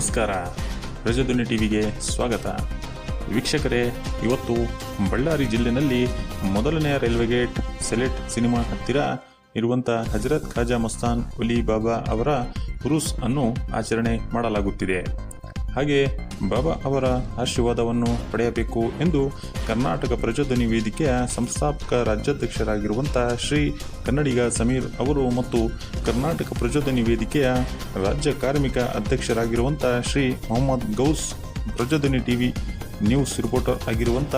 ನಮಸ್ಕಾರ. ರಜಧ್ವನಿ ಟಿವಿಗೆ ಸ್ವಾಗತ. ವೀಕ್ಷಕರೇ, ಇವತ್ತು ಬಳ್ಳಾರಿ ಜಿಲ್ಲೆನಲ್ಲಿ ಮೊದಲನೆಯ ರೈಲ್ವೆ ಗೇಟ್ ಸೆಲೆಟ್ ಸಿನಿಮಾ ಹತ್ತಿರ ಇರುವಂಥ ಹಜರತ್ ಖಾಜಾ ಮಸ್ತಾನ್ ಉಲಿ ಬಾಬಾ ಅವರ ಉರುಸ್ ಅನ್ನು ಆಚರಣೆ ಮಾಡಲಾಗುತ್ತಿದೆ. ಹಾಗೆ ಬಾಬಾ ಅವರ ಆಶೀರ್ವಾದವನ್ನು ಪಡೆಯಬೇಕು ಎಂದು ಕರ್ನಾಟಕ ಪ್ರಚೋದನಿ ವೇದಿಕೆಯ ಸಂಸ್ಥಾಪಕ ರಾಜ್ಯಾಧ್ಯಕ್ಷರಾಗಿರುವಂಥ ಶ್ರೀ ಕನ್ನಡಿಗ ಸಮೀರ್ ಅವರು ಮತ್ತು ಕರ್ನಾಟಕ ಪ್ರಚೋದನಿ ವೇದಿಕೆಯ ರಾಜ್ಯ ಕಾರ್ಮಿಕ ಅಧ್ಯಕ್ಷರಾಗಿರುವಂಥ Shri Mohammed Gaus Prajadhwani TV news reporter ಆಗಿರುವಂಥ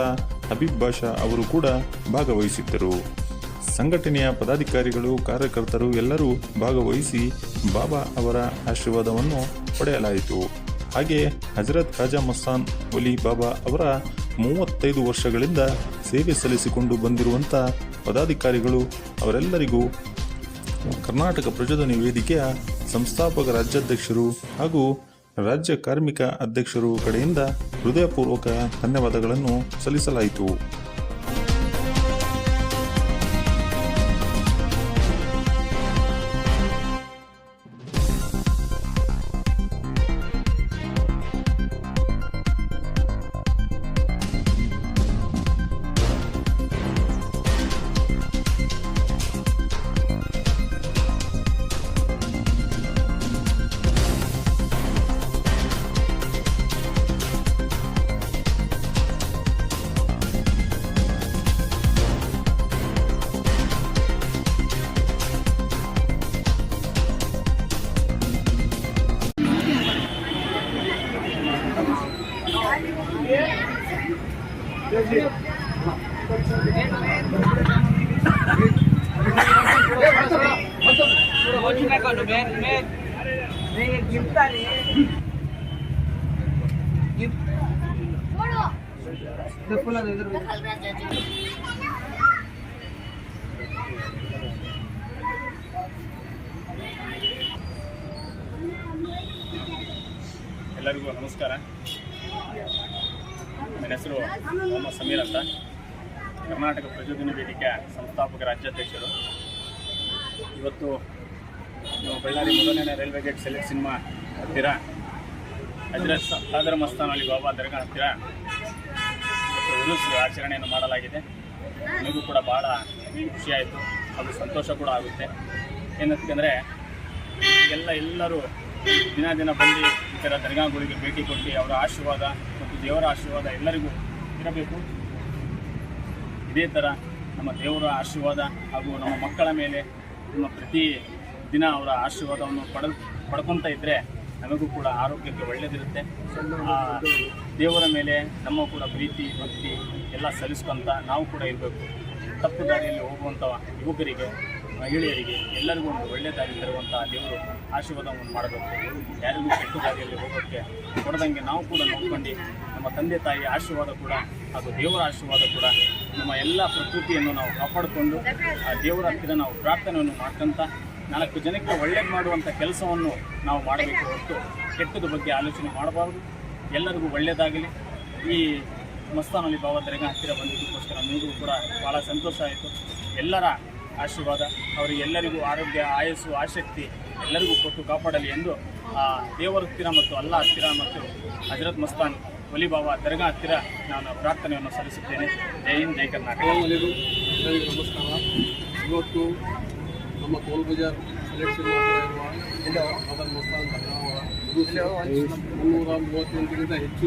ಹಬೀಬ್ ಬಾಷಾ ಅವರು ಕೂಡ ಭಾಗವಹಿಸಿದ್ದರು. ಸಂಘಟನೆಯ ಪದಾಧಿಕಾರಿಗಳು, ಕಾರ್ಯಕರ್ತರು ಎಲ್ಲರೂ ಭಾಗವಹಿಸಿ ಬಾಬಾ ಅವರ ಆಶೀರ್ವಾದವನ್ನು ಪಡೆಯಲಾಯಿತು. ಹಾಗೆ ಹಜರತ್ ಖಾಜಾ ಮಸ್ತಾನ್ ಒಲಿ ಬಾಬಾ ಅವರ ಮೂವತ್ತೈದು ವರ್ಷಗಳಿಂದ ಸೇವೆ ಸಲ್ಲಿಸಿಕೊಂಡು ಬಂದಿರುವಂಥ ಪದಾಧಿಕಾರಿಗಳು ಅವರೆಲ್ಲರಿಗೂ ಕರ್ನಾಟಕ ಪ್ರಚೋದನೆ ವೇದಿಕೆಯ ಸಂಸ್ಥಾಪಕ ರಾಜ್ಯಾಧ್ಯಕ್ಷರು ಹಾಗೂ ರಾಜ್ಯ ಕಾರ್ಮಿಕ ಅಧ್ಯಕ್ಷರು ಕಡೆಯಿಂದ ಹೃದಯಪೂರ್ವಕ ಧನ್ಯವಾದಗಳನ್ನು ಸಲ್ಲಿಸಲಾಯಿತು. ಎಲ್ಲರಿಗೂ ನಮಸ್ಕಾರ ನನ್ನ ಹೆಸರು ಮೊಹಮ್ಮದ್ ಸಮೀರ್ ಅಂತ. ಕರ್ನಾಟಕ ಪ್ರಚೋದನೆ ವೇದಿಕೆ ಸಂಸ್ಥಾಪಕ ರಾಜ್ಯಾಧ್ಯಕ್ಷರು. ಇವತ್ತು ನಾವು ಬಳ್ಳಾರಿ ಮೊದಲನೇ ರೈಲ್ವೆ ಗೇಟ್ ಸೆಲೆಕ್ಟ್ ಸಿನಿಮಾ ಹತ್ತಿರ, ಹಜರತ್ ಸಾಗರ ಮಸ್ತಾನ್ ಅಲ್ಲಿ ಬಾಬಾ ದರ್ಗಾ ಹತ್ತಿರ ಉರುಸ್ ಆಚರಣೆಯನ್ನು ಮಾಡಲಾಗಿದೆ. ನನಗೂ ಕೂಡ ಭಾಳ ಖುಷಿಯಾಯಿತು ಹಾಗೂ ಸಂತೋಷ ಕೂಡ ಆಗುತ್ತೆ. ಏನಂತಂದರೆ ಎಲ್ಲ ಎಲ್ಲರೂ ದಿನ ದಿನ ಬಂದು ಈ ಥರ ದರ್ಗಾಗಳಿಗೆ ಭೇಟಿ ಕೊಟ್ಟು ಅವರ ಆಶೀರ್ವಾದ ದೇವರ ಆಶೀರ್ವಾದ ಎಲ್ಲರಿಗೂ ಇರಬೇಕು. ಇದೇ ಥರ ನಮ್ಮ ದೇವರ ಆಶೀರ್ವಾದ ಹಾಗೂ ನಮ್ಮ ಮಕ್ಕಳ ಮೇಲೆ ನಮ್ಮ ಪ್ರತಿ ದಿನ ಅವರ ಆಶೀರ್ವಾದವನ್ನು ಪಡ, ಪಡ್ಕೊತ ಇದ್ದರೆ ನಮಗೂ ಕೂಡ ಆರೋಗ್ಯಕ್ಕೆ ಒಳ್ಳೆಯದಿರುತ್ತೆ ದೇವರ ಮೇಲೆ ನಮ್ಮ ಕೂಡ ಪ್ರೀತಿ, ಭಕ್ತಿ ಎಲ್ಲ ಸಲ್ಲಿಸ್ಕೊಂತ ನಾವು ಕೂಡ ಇರಬೇಕು. ತಪ್ಪು ದಾರಿಯಲ್ಲಿ ಹೋಗುವಂಥ ಯುವಕರಿಗೆ ಮಹಿಳೆಯರಿಗೆ ಎಲ್ಲರಿಗೂ ಒಂದು ಒಳ್ಳೆಯದಾಗಿ ತರುವಂಥ ದೇವರು ಆಶೀರ್ವಾದವನ್ನು ಮಾಡಬೇಕು. ಯಾರಿಗೂ ಕೆಟ್ಟ ದಾರಿಯಲ್ಲಿ ಹೋಗೋಕ್ಕೆ ಕೊಡದಂಗೆ ನಾವು ಕೂಡ ನೋಡ್ಕೊಂಡು ನಮ್ಮ ತಂದೆ ತಾಯಿಯ ಆಶೀರ್ವಾದ ಕೂಡ ಹಾಗೂ ದೇವರ ಆಶೀರ್ವಾದ ಕೂಡ ನಮ್ಮ ಎಲ್ಲ ಪ್ರಕೃತಿಯನ್ನು ನಾವು ಕಾಪಾಡಿಕೊಂಡು ಆ ದೇವರ ಹತ್ತಿರ ನಾವು ಪ್ರಾರ್ಥನೆಯನ್ನು ಮಾಡ್ಕೊಂತ ನಾಲ್ಕು ಜನಕ್ಕೆ ಒಳ್ಳೇದು ಮಾಡುವಂಥ ಕೆಲಸವನ್ನು ನಾವು ಮಾಡಬೇಕು ಹೊರತು ಕೆಟ್ಟದ ಬಗ್ಗೆ ಆಲೋಚನೆ ಮಾಡಬಾರ್ದು. ಎಲ್ಲರಿಗೂ ಒಳ್ಳೆಯದಾಗಲಿ ಈ ಮಸ್ತಾನಲ್ಲಿ ಬಾಬಾ ದರ್ಗಾ ಹತ್ತಿರ ಬಂದಿದ್ದಕ್ಕೋಸ್ಕರ ನಿಮಗೂ ಕೂಡ ಭಾಳ ಸಂತೋಷ ಆಯಿತು. ಎಲ್ಲರ ಆಶೀರ್ವಾದ. ಅವರಿಗೆ ಎಲ್ಲರಿಗೂ ಆರೋಗ್ಯ, ಆಯಸ್ಸು, ಆಸಕ್ತಿ ಎಲ್ಲರಿಗೂ ಕೊಟ್ಟು ಕಾಪಾಡಲಿ ಎಂದು, ಆ, ದೇವರ ಹತ್ತಿರ ಮತ್ತು ಅಲ್ಲ ಹತ್ತಿರ ಮತ್ತು ಹಜರತ್ ಮಸ್ತಾನ್ ಒಲಿಬಾಬಾ ದರ್ಗಾ ಹತ್ತಿರ ನಾನು ಪ್ರಾರ್ಥನೆಯನ್ನು ಸಲ್ಲಿಸುತ್ತೇನೆ. ಜೈ ಹಿಂದ್, ಜೈ ಕರ್ನಾಟಕ. ನಮಸ್ಕಾರ. ಇವತ್ತು ನಮ್ಮ ಇರುವ ಮದನ್ ಮಸ್ತಾನ್ ಮುನ್ನೂರ ಮೂವತ್ತೆಂಟಿಗಿಂತ ಹೆಚ್ಚು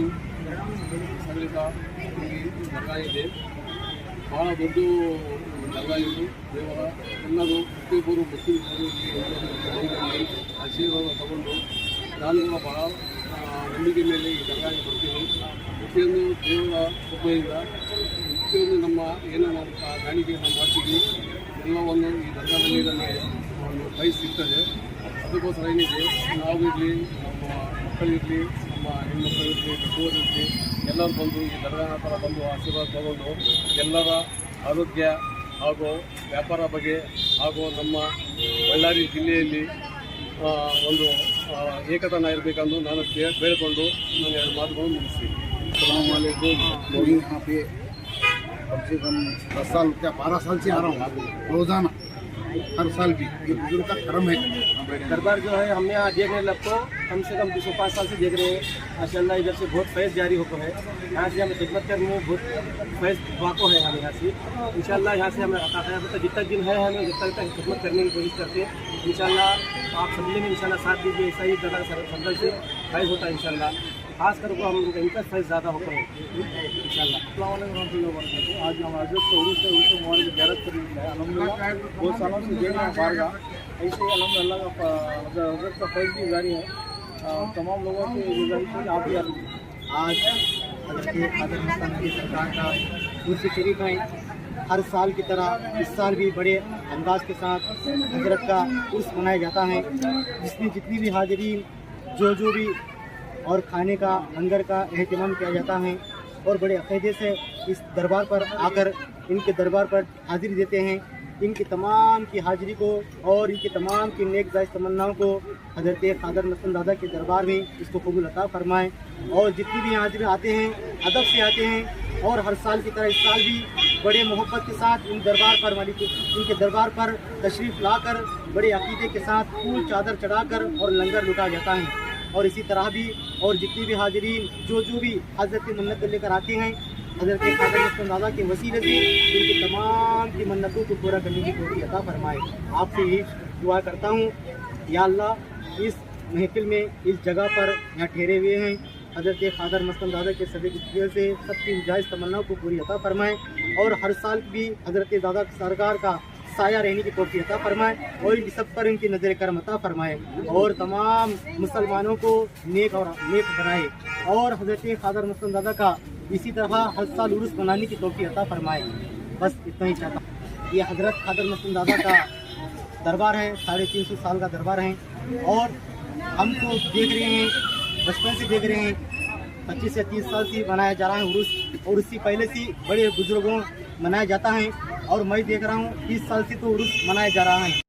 ಈ ದರ್ಗಾ ಇದೆ. ಭಾಳ ದೊಡ್ಡ ಇದು ದೇವರ ಎಲ್ಲರೂ ಪ್ರತಿಯೊಬ್ಬರು ಮುಸ್ಲಿಂ ಸಹೋದರರಿಗೆ ಆಶೀರ್ವಾದ ತಗೊಂಡು ನಾನು ಕೂಡ ಆ, ನಂಬಿಕೆ ಮೇಲೆ ಈ ದರ್ಗಾಗೆ ಬರ್ತೀನಿ ಪ್ರತಿಯೊಂದು ದೇವರ ಕೃಪೆಯಿಂದ ಪ್ರತಿಯೊಂದು ನಮ್ಮ ಏನು ಕಾ- ಕಾಣಿಕೆಯನ್ನು ಮಾಡ್ತೀವಿ ಎಲ್ಲವನ್ನು ಈ ದರ್ಗಾದಲ್ಲಿ ನಮಗೆ ಒಂದು ಕೈ ಸಿಗ್ತದೆ. ಅದಕ್ಕೋಸ್ಕರ ಏನಿದೆ ನಾವಿರಲಿ ನಮ್ಮ ಮಕ್ಕಳಿರಲಿ ನಮ್ಮ ಹೆಣ್ಮಕ್ಕಳಿರಲಿ ದೊಡ್ಡವರಿರಲಿ ಎಲ್ಲರೂ ಬಂದು ಈ ದರ್ಗಾ ಹತ್ರ ಬಂದು ಆಶೀರ್ವಾದ ತಗೊಂಡು ಎಲ್ಲರ ಆರೋಗ್ಯ ಹಾಗೂ ವ್ಯಾಪಾರ ಬಗ್ಗೆ ಹಾಗೂ ನಮ್ಮ ಬಳ್ಳಾರಿ ಜಿಲ್ಲೆಯಲ್ಲಿ ಆ, ಒಂದು ಆ, ಏಕತನ ಇರಬೇಕೆಂದು ನಾನು ಬೇ- ಬೇಡಿಕೊಂಡು ನಾನು ಎರಡು ಮಾತುಗಳನ್ನು ಮುಗಿಸ್ತೀನಿ अलैक्म मैं यहाँ पे कम से कम दस साल क्या बारह साल से आ रहा हूँ रोज़ाना ہر سال بھی یہ بزرگ کا کرم ہے۔ دربار جو ہے، ہم یہاں دیکھ رہے لگ کو کم سے کم دو سو پانچ سال سے دیکھ رہے ہیں۔ ماشاء اللہ، ادھر سے بہت فیض جاری ہو ہے۔ یہاں سے ہمیں خدمت کرنی ہے بہت فیض واقع ہے ہمیں یہاں سے۔ ان شاء اللہ، یہاں سے ہمیں عطا ہے۔ جتنا دن ہے ہمیں، جتنا تک خدمت کرنے کی کوشش کرتے ہیں۔ ان شاء اللہ، آپ سمجھیں گے ان شاء اللہ ساتھ دیجیے ایسا ہی زیادہ سے فیض ہوتا ہے ان شاء اللہ۔ خاص کر کو ہم ان کا ان سائز زیادہ ہوتا ہے۔ ان شاء اللہ السلام علیکم رحمۃ اللہ وبرکاتہ آج ہمارا حضرت کو عروس سے عروس ہمارے زیارت کر رہی ہے الحمد للہ بہت سالوں سے دیر میں بارگاہ ایسے ہی الحمد للہ کا حضرت کا فیض بھی جاری ہے۔ تمام لوگوں کی گزارش ہے آپ بھی آج حضرت کی سرکار کا عرص شریف ہے۔ ہر سال کی طرح اس سال بھی بڑے انداز کے ساتھ حضرت کا عرس منایا جاتا ہے۔ جس میں جتنی بھی حاضرین، جو جو بھی اور کھانے کا لنگر کا اہتمام کیا جاتا ہے اور بڑے عقیدے سے اس دربار پر آ کر ان کے دربار پر حاضری دیتے ہیں۔ ان کی تمام کی حاضری کو اور ان کی تمام کی نیک زائد تمناؤں کو حضرت قادر مسلم دادا کے دربار میں اس کو قبول عطا فرمائیں۔ اور جتنی بھی حاضر آتے ہیں، ادب سے آتے ہیں، اور ہر سال کی طرح اس سال بھی بڑے محبت کے ساتھ ان دربار پر مالک ان کے دربار پر تشریف لا کر، بڑے عقیدے کے ساتھ پھول چادر چڑھا کر اور لنگر لٹا جاتا ہے۔ اور اسی طرح بھی اور جتنے بھی حاضرین جو جو بھی حضرت کی منت کو لے کر آتے ہیں، حضرت خاطر کے وسیلے سے ان کی تمام کی منتوں کو پورا کرنے کی پوری عطا فرمائے۔ آپ سے ہی دعا کرتا ہوں، یا اللہ، اس محفل میں، اس جگہ پر یہاں ٹھہرے ہوئے ہیں۔ حضرت خاطر مسلم دادا کے صدق سے سب کی جائز تمنا کو پوری عطا فرمائیں اور ہر سال بھی حضرت دادا سرکار کا سایہ رہنے کی توفیق عطا فرمائے اور ان سب پر ان کی نظر کرم عطا فرمائے اور تمام مسلمانوں کو نیک اور نیک بنائے اور حضرت خاضر مسلم دادا کا اسی طرح ہر سال عرس منانے کی توفیق عطا فرمائے۔ بس اتنا ہی چاہتا ہوں۔ یہ حضرت خاضر مسلم دادا کا دربار ہے، ساڑھے تین سو سال کا دربار ہے اور ہم کو دیکھ رہے ہیں، بچپن سے دیکھ رہے ہیں۔ پچیس یا تیس سال سے بنایا جا رہا ہے عرس اور اس سے پہلے سے بڑے بزرگوں منایا جاتا ہے اور میں دیکھ رہا ہوں تیس سال سے تو عرس منایا جا رہا ہے۔